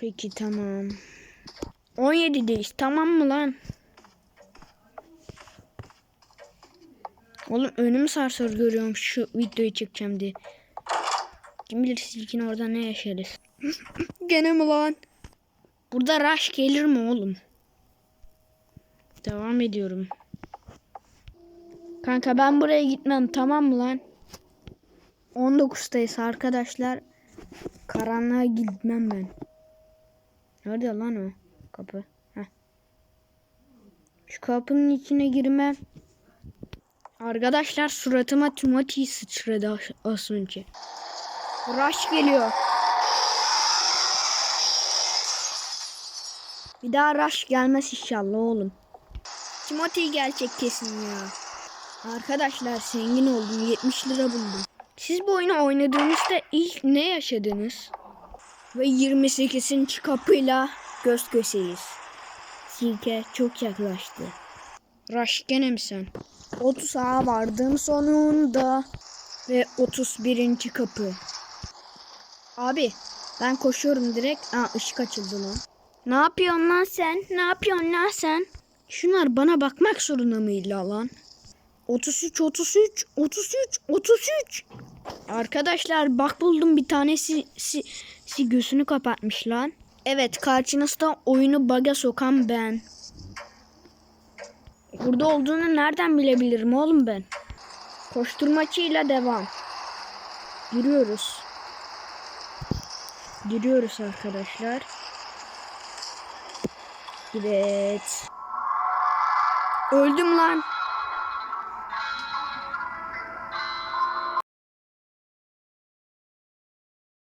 Peki tamam. 17'deyiz tamam mı lan? Oğlum önümü sarsar görüyorum şu videoyu çekeceğim diye. Kim bilir silkin orada ne yaşarız. Gene mi lan? Burada rush gelir mi oğlum? Devam ediyorum. Kanka ben buraya gitmem tamam mı lan? 19'dayız arkadaşlar. Karanlığa gitmem ben. Nerede lan o kapı? Heh. Şu kapının içine girmem. Arkadaşlar suratıma Timothy sıçradı az önce. Rush geliyor. Bir daha Rush gelmez inşallah oğlum. Timothy gelecek kesin ya. Arkadaşlar zengin oldum 70 lira buldum. Siz bu oyunu oynadığınızda ilk ne yaşadınız? Ve 28. kapıyla göz gözeyiz. Silke çok yaklaştı. Rush gene mi sen? 30'a vardım sonunda. Ve 31. kapı. Abi ben koşuyorum direkt. Aa ışık açıldı lan. Ne yapıyorsun lan sen? Ne yapıyorsun lan sen? Şunlar bana bakmak zorunda mı illa lan? 33 33 33 33 Arkadaşlar bak buldum bir tanesi si, si gözünü kapatmış lan. Evet karşınızda oyunu baga sokan ben. Burada olduğunu nereden bilebilirim oğlum ben? Koşturmacıyla devam. Giriyoruz. Giriyoruz arkadaşlar. Evet. Öldüm lan.